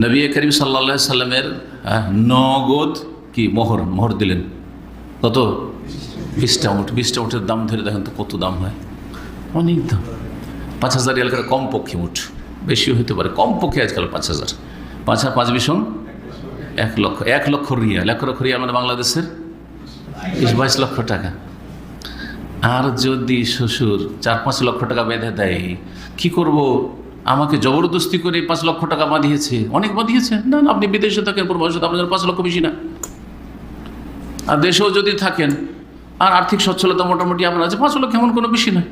নবী করিম সাল্লা সাল্লামের নগদ কি? মোহর মোহর দিলেন। কত? বিশটা উঠ, বিশটা উঠের দাম ধরে দেখেন তো কত দাম হয়। অনেক দাম। পাঁচ হাজার এলাকার কম পক্ষে উঠ। বেশি হতে পারে। কম পক্ষে আজকাল পাঁচ হাজার। পাঁচ পাঁচ বিশন এক লক্ষ। এক লক্ষ রিয়াল। এক লক্ষ রিয়াল মানে বাংলাদেশের বিশ, বাইশ লক্ষ টাকা। আর যদি শ্বশুর চার, পাঁচ লক্ষ টাকা বেঁধে দেয়, কি করব? আমাকে জবরদস্তি করে পাঁচ লক্ষ টাকা বাঁধিয়েছে। অনেক বাঁধিয়েছে। না না, আপনি বিদেশে থাকেন প্রবাসে আপনার পাঁচ লক্ষ বেশি না। আর দেশেও যদি থাকেন, আর আর্থিক সচ্ছলতা মোটামুটি আপনার আছে, পাঁচ লক্ষ এমন কোনো বেশি নয়।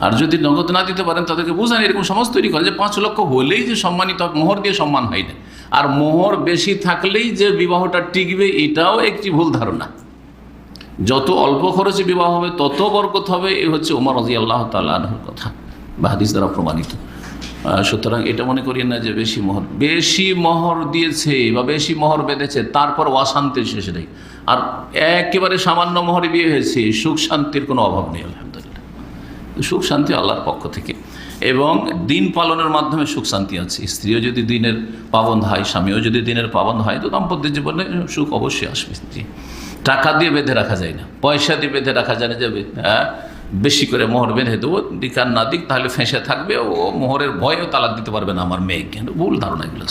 আর যদি নগদ না দিতে পারেন, তাদেরকে বোঝান, এরকম সমাজ তৈরি করে যে পাঁচ লক্ষ হলেই যে সম্মানিত, মোহর দিয়ে সম্মান হয় না আর মোহর বেশি থাকলেই যে বিবাহটা টিকবে, এটাও একটি ভুল ধারণা। যত অল্প খরচে বিবাহ হবে, তত বরকত হবে, এ হচ্ছে ওমর রাজি আল্লাহ তাল্লাহর কথা। বা হাদিস দ্বারা প্রমাণিত। সুতরাং এটা মনে করি না যে বেশি মোহর বেশি মোহর দিয়েছে বা বেশি মোহর বেঁধেছে, তারপর অশান্তির শেষ নেই। আর একেবারে সামান্য মোহরে বিয়ে হয়েছে, সুখ শান্তির কোনো অভাব নেই, আলহামদুলিল্লাহ। সুখ শান্তি আল্লাহর পক্ষ থেকে। এবং দিন পালনের মাধ্যমে সুখ শান্তি আছে। স্ত্রীও যদি দিনের পাবন হয়, স্বামীও যদি দিনের পাবন হয়, তো দাম্পত্য জীবনে সুখ অবশ্যই আসবে। টাকা দিয়ে বেঁধে রাখা যায় না। পয়সা দিয়ে বেঁধে রাখা যায় না যাবে হ্যাঁ বেশি করে মোহর বেঁধে দেবো দিক আর না দিক তাহলে ফেঁসে থাকবে ও মোহরের ভয়েও তালাক দিতে পারবে না আমার মেয়ে। কিন্তু ভুল ধারণা এগুলো।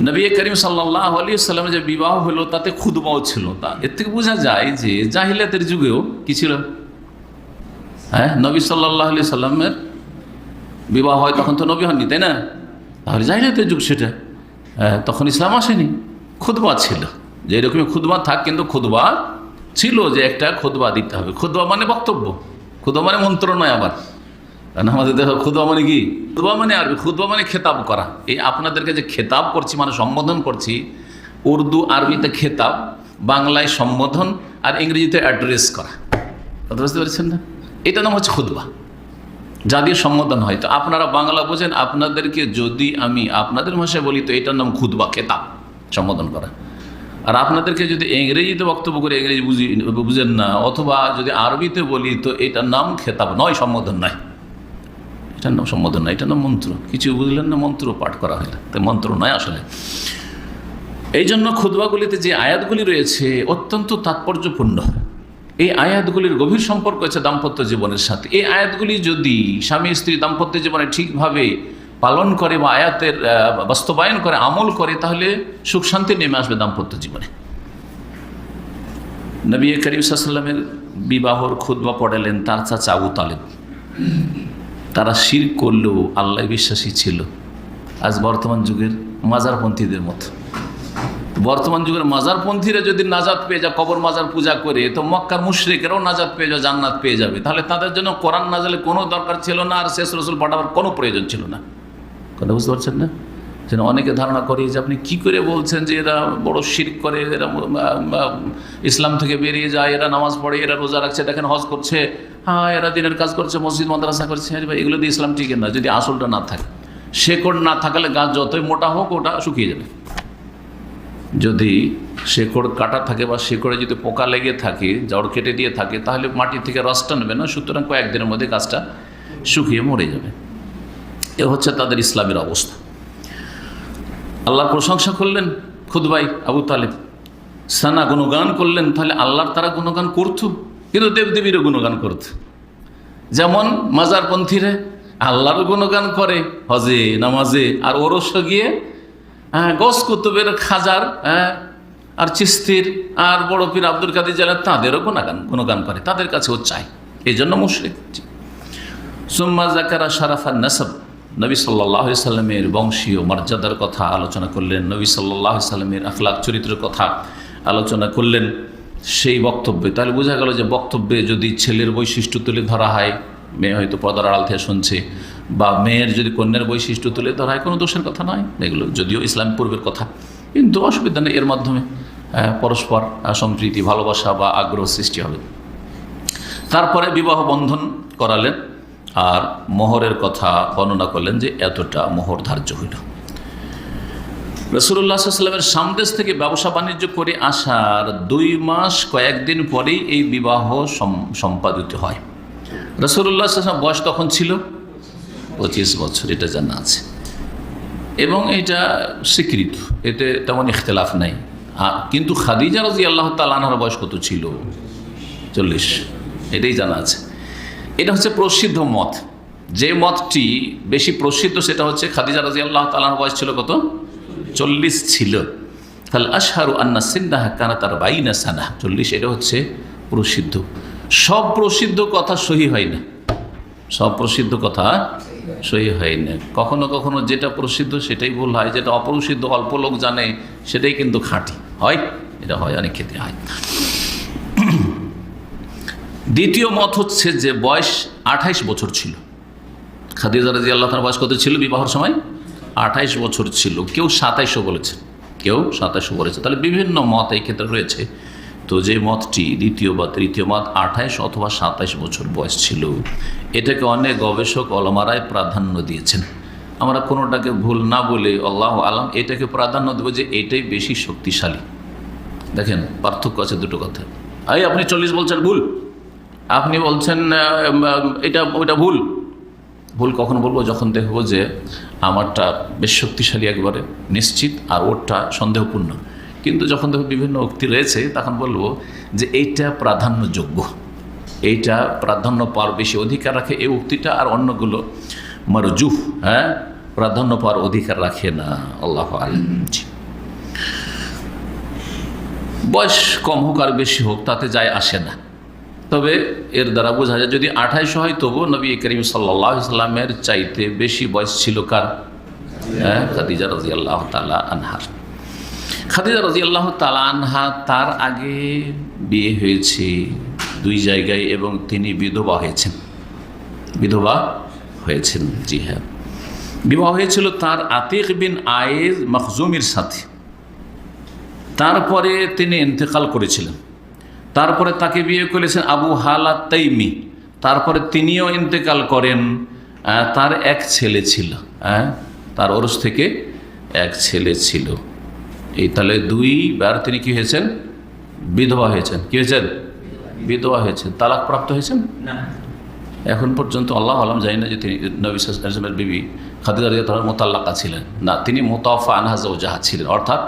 নবী করিম সাল্লাহ আলী সাল্লামের যে বিবাহ হলো তাতে খুদবাও ছিল তা। এর থেকে বোঝা যায় যে জাহিলাতের যুগেও কি ছিল? হ্যাঁ নবী সাল্লাহ আলি সাল্লামের বিবাহ হয় তখন তো নবী হননি তাই না? তাহলে জাহিলাতের যুগ সেটা। হ্যাঁ, তখন ইসলাম আসেনি খুদবা ছিল। যে এরকমই খুদবা থাক কিন্তু খুদবা ছিল যে একটা খুদবা দিতে হবে। খুদবা মানে বক্তব্য। খুদবা মানে মন্ত্র নয় আবার। কারণ আমাদের দেখো খুদবা মানে কি? খুদবা মানে আরবি খুদবা মানে খেতাব করা। এই আপনাদেরকে যে খেতাব করছি মানে সম্বোধন করছি, উর্দু, আরবিতে খেতাব, বাংলায় সম্বোধন, আর ইংরেজিতে অ্যাড্রেস করা। কথা বুঝতে পারছেন না? এটা নাম হচ্ছে খুদবা যা দিয়ে সম্বোধন হয়। তো আপনারা বাংলা বোঝেন, আপনাদেরকে যদি আমি আপনাদের ভাষায় বলি, তো এটার নাম খুদবা খেতাব, সম্বোধন করা। আর আপনাদেরকে যদি ইংরেজিতে বক্তব্য করে ইংরেজি বুঝি, বুঝেন না, অথবা যদি আরবিতে বলি, তো এটার নাম খেতাব নয়, সম্বোধন নয়। এটার নাম সম্বোধন নয়, এটার নাম মন্ত্র। কিছু বুঝলেন না, মন্ত্র পাঠ করা হয় তো মন্ত্র নয় আসলে। এই জন্য খুদবাগুলিতে যে আয়াতগুলি রয়েছে, অত্যন্ত তাৎপর্যপূর্ণ। এই আয়াতগুলির গভীর সম্পর্ক আছে দাম্পত্য জীবনের সাথে। এই আয়াতগুলি যদি স্বামী স্ত্রী দাম্পত্য জীবনে ঠিকভাবে পালন করে বা আয়াতের বাস্তবায়ন করে, আমল করে, তাহলে সুখ শান্তি নেমে আসবে দাম্পত্য জীবনে। নবী করিম সাল্লামের বিবাহর খুদবা পড়ালেন, তার চাচা আবু তালেব। তারা শির করলেও আল্লাহ বিশ্বাসী ছিল। আজ বর্তমান যুগের মাজারপন্থীদের মতো। বর্তমান যুগের মাজারপন্থীরা যদি নাজাদ পেয়ে যায়, কবর মাজার পূজা করে, তো মক্কার মুশরিকেরাও নাজাদ পেয়ে যাবে জান্নাত পেয়ে যাবে। তাহলে তাদের জন্য কোরআন নাজালে কোনো দরকার ছিল না, আর শেষ রসুল পাঠাবার কোনো প্রয়োজন ছিল না। কথা বুঝতে পারছেন না? যেন অনেকে ধারণা করে যে আপনি কি করে বলছেন যে এরা বড় শিরক করে, এরা ইসলাম থেকে বেরিয়ে যায়, এরা নামাজ পড়ে, এরা রোজা রাখছে, দেখেন হজ করছে হ্যাঁ এরা দিনের কাজ করছে, মসজিদ, মাদ্রাসা করছে এগুলো দিয়ে ইসলাম টিকে না। যদি আসলটা না থাকে, শেকড় না থাকলে গাছ যতই মোটা হোক, ওটা শুকিয়ে যাবে। যদি শেকড় কাটা থাকে বা শেকড়ে যদি পোকা লেগে থাকে জড় কেটে দিয়ে থাকে, তাহলে মাটি থেকে রসটা নেবে না, সুতরাং কয়েকদিনের মধ্যে গাছটা শুকিয়ে মরে যাবে। এ হচ্ছে তাদের ইসলামের অবস্থা। আল্লাহর প্রশংসা করলেন খুদবাই আবু তালেব, সানা গুণগান করলেন, তাহলে আল্লাহর তারা গুণগান করত, কিন্তু দেবদেবীরও গুণগান করত। যেমন মাজারপন্থীরা আল্লাহর গুণগান করে, হজে, নামাজে, আর ওরস গিয়ে হ্যাঁ গস কুতুবের খাজার হ্যাঁ আর চিস্তির, আর বড় পীর আব্দুল কাদের জালাল, তাদেরও গুণগান গুণগান করে, তাদের কাছেও চাই এই জন্য মুশরিক। সুম্মা জাকারা শারাফা নাসব নবী সাল্লাহ সাল্লামের বংশীয় মর্যাদার কথা আলোচনা করলেন, নবী সাল্লাহ সাল্লামের আখলাক চরিত্রের কথা আলোচনা করলেন, সেই বক্তব্যে। তাহলে বোঝা গেল যে বক্তব্যে যদি ছেলের বৈশিষ্ট্য তুলে ধরা হয়, মেয়ে হয়তো পর্দার আড়াল থেকে শুনছে, বা মেয়ের যদি কন্যার বৈশিষ্ট্য তুলে ধরা হয়, কোনো দোষের কথা নয়। এগুলো যদিও ইসলাম পূর্বের কথা। কিন্তু অসুবিধা নেই, এর মাধ্যমে পরস্পর সম্প্রীতি, ভালোবাসা বা আগ্রহ সৃষ্টি হবে। তারপরে বিবাহ বন্ধন করালেন। আর মোহরের কথা বর্ণনা করলেন যে এতটা মোহর ধার্য হইল। রসুল্লাহ সাল্লামের সামদেশ থেকে ব্যবসা বাণিজ্য করে আসার দুই মাস কয়েকদিন পরেই এই বিবাহ সম্পাদিত হয়। রসুল্লাহ বয়স তখন ছিল? পঁচিশ বছর, এটা জানা আছে। এবং এটা স্বীকৃত, এতে তেমন ইখতলাফ নাই। কিন্তু খাদিজা রাজি আল্লাহ তালানহার বয়স কত ছিল? চল্লিশ, এটাই জানা আছে। এটা হচ্ছে প্রসিদ্ধ মত। যে মতটি বেশি প্রসিদ্ধ সেটা হচ্ছে খাদিজা রাজি আল্লাহ তালার বয়স ছিল কত? চল্লিশ ছিল। তাহলে আশহারু আন্না সিন্দাহা কানা তার বাইনা সানা চল্লিশ, এটা হচ্ছে প্রসিদ্ধ। সব প্রসিদ্ধ কথা সহি হয় না। সব প্রসিদ্ধ কথা সহি হয় না। কখনো কখনো যেটা প্রসিদ্ধ সেটাই ভুল হয়, যেটা অপ্রসিদ্ধ অল্প লোক জানে সেটাই কিন্তু খাঁটি। হয়? এটা হয়, অনেক ক্ষেত্রে হয়। দ্বিতীয় মত হচ্ছে যে বয়স আঠাইশ বছর ছিল। খাদিজা রাজি আল্লাহ তার বয়স কত ছিল বিবাহর সময়? আঠাইশ বছর ছিল। কেউ সাতাইশও বলেছে। কেউ সাতাইশও বলেছে। তাহলে বিভিন্ন মত এই ক্ষেত্রে রয়েছে। তো যে মতটি দ্বিতীয় বা তৃতীয় মত আঠাইশ অথবা সাতাইশ বছর বয়স ছিল, এটাকে অনেক গবেষক অলমারায় প্রাধান্য দিয়েছেন। আমরা কোনোটাকে ভুল না বলে আল্লাহ আলম এটাকে প্রাধান্য দেবো যে এটাই বেশি শক্তিশালী। দেখেন, পার্থক্য আছে দুটো কথা এই আপনি চল্লিশ বলছেন, ভুল। আপনি বলছেন এটা, ওইটা ভুল। ভুল কখন বলব? যখন দেখব যে আমারটা বেশ শক্তিশালী একবারে, নিশ্চিত, আর ওরটা সন্দেহপূর্ণ। কিন্তু যখন দেখো বিভিন্ন উক্তি রয়েছে, তখন বলব যে এইটা প্রাধান্যযোগ্য। এইটা প্রাধান্য পাওয়ার বেশি অধিকার রাখে এই উক্তিটা, আর অন্যগুলো মরজুহ হ্যাঁ? প্রাধান্য পাওয়ার অধিকার রাখে না। আল্লাহ আলম বয়স কম হোক আর বেশি হোক, তাতে যায় আসে না। তবে এর দ্বারা বোঝা যায় যদি আঠাইশো হয় তবুও নবী করিম সাল্লাহ ইসলামের চাইতে বেশি বয়স ছিল কার? হ্যাঁ খাদিজা রাজি আল্লাহ তালা আনহার খাদিজা রাজি আল্লাহ তালা আনহা তার আগে বিয়ে হয়েছে দুই জায়গায় এবং তিনি বিধবা হয়েছেন। বিধবা হয়েছেন, জি হ্যাঁ। বিবাহ হয়েছিল তার আতিক বিন আয়েজ মখজুমির সাথে। তারপরে তিনি ইন্তেকাল করেছিলেন। তারপরে তাকে বিয়ে করেছেন আবু হালা তাইমি তারপরে তিনিও ইন্তেকাল করেন। তার এক ছেলে ছিল। হ্যাঁ তার ওরস থেকে এক ছেলে ছিল। এই তাহলে দুইবার তিনি কি হয়েছেন? বিধবা হয়েছেন। কি হয়েছেন? বিধবা হয়েছেন। তালাক প্রাপ্ত হয়েছেন এখন পর্যন্ত আল্লাহ আলম জানি না যে তিনি নবী সালামের বিবি খাদিজা তার মোতাল্লাকা ছিলেন। না তিনি মোতাফা আনহাজ জাহা ছিলেন। অর্থাৎ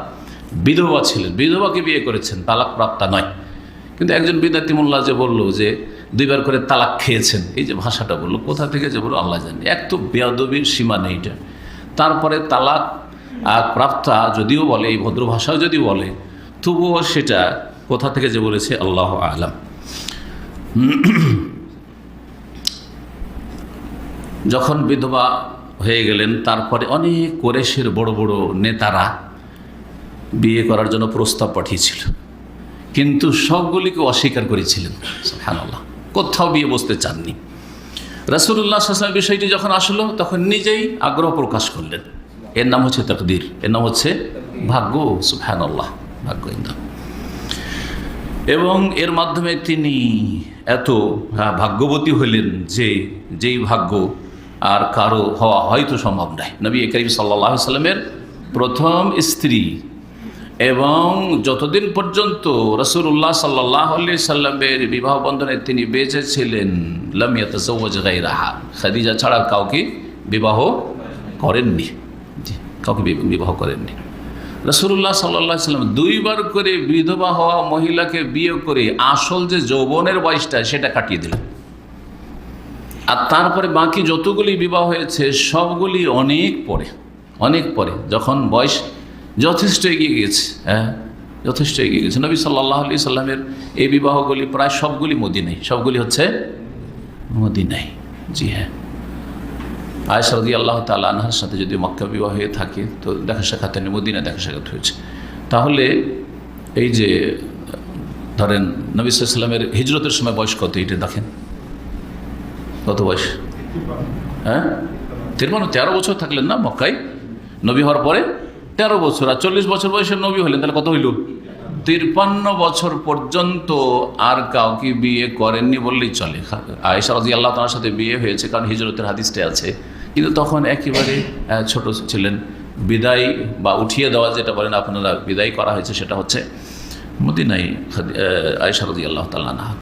বিধবা ছিলেন। বিধবাকে বিয়ে করেছেন। তালাক প্রাপ্তা নয়। কিন্তু একজন বিদ্যার্থী মোল্লা যে বলল যে দুইবার করে তালাক খেয়েছেন, এই যে ভাষাটা বলল, কোথা থেকে যে বলল আল্লাহ জানি। এক তো বেয়াদবির সীমা নেই এটা। তারপরে তালাক প্রাপ্তা যদিও বলে, এই ভদ্র ভাষাও যদি বলে, তবুও সেটা কোথা থেকে যে বলেছে আল্লাহ আলাম। যখন বিধবা হয়ে গেলেন, তারপরে অনেক কোরেশের বড় বড় নেতারা বিয়ে করার জন্য প্রস্তাব পাঠিয়েছিল। কিন্তু সবগুলিকে অস্বীকার করেছিলেন। হ্যাঁ কোথাও বিয়ে বসতে চাননি। রাসুল্লাহ আসলামের বিষয়টি যখন আসলো তখন নিজেই আগ্রহ প্রকাশ করলেন। এর নাম হচ্ছে তকদির। এর নাম হচ্ছে ভাগ্য। সুফহান ভাগ্য এবং এর মাধ্যমে তিনি এত হ্যাঁ, ভাগ্যবতী হলেন যে যেই ভাগ্য আর কারও হওয়া হয়তো সম্ভব নয়। নবী করিম সাল্লাহ সাল্লামের প্রথম স্ত্রী এবং যতদিন পর্যন্ত রসুল্লাহ সাল্লাহ সাল্লামের বিবাহ বন্ধনে তিনি বেঁচে ছিলেন লামিয়াত রাহা খাদিজা ছাড়া কাউকে বিবাহ করেননি। কাউকে বিবাহ করেননি। রসুল্লাহ সাল্লাহ সাল্লাম দুইবার করে বিধবা হওয়া মহিলাকে বিয়ে করে আসল যে যৌবনের বয়সটা সেটা কাটিয়ে দিলেন। আর তারপরে বাকি যতগুলি বিবাহ হয়েছে, সবগুলি অনেক পরে অনেক পরে, যখন বয়স যথেষ্ট এগিয়ে গেছে হ্যাঁ? যথেষ্ট এগিয়ে গেছে নবী সাল্লাহ আলি সাল্লামের এই বিবাহগুলি প্রায় সবগুলি মদিনাই। সবগুলি হচ্ছে মদিনাই। জি হ্যাঁ। আয়সা রদি আল্লাহ তালা আনহার সাথে যদি মক্কা বিবাহ হয়ে থাকে, তো দেখা সাক্ষাৎ নেই মদিনা দেখা সাক্ষাৎ হয়েছে। তাহলে এই যে, ধরেন নবী সাল্লামের হিজরতের সময় বয়স কত এটা দেখেন? কত বয়স? হ্যাঁ? তিরপান্ন তেরো বছর থাকলেন না মক্কায়? নবী হওয়ার পরে তেরো বছর আর চল্লিশ বছর বয়সে নবী হলেন, তাহলে কত হইল? তিরপান্ন বছর পর্যন্ত আর কাউকে বিয়ে করেননি বললেই চলে। আয়েশা রাজি আল্লাহ তার সাথে বিয়ে হয়েছে, কারণ হিজরতের হাদিসটা আছে। কিন্তু তখন একেবারে ছোট ছিলেন। বিদায় বা উঠিয়ে দেওয়া যেটা বলেন আপনারা, বিদায় করা হয়েছে সেটা হচ্ছে মদিনাই আয়েশা রাজি আল্লাহ তাল্লাহ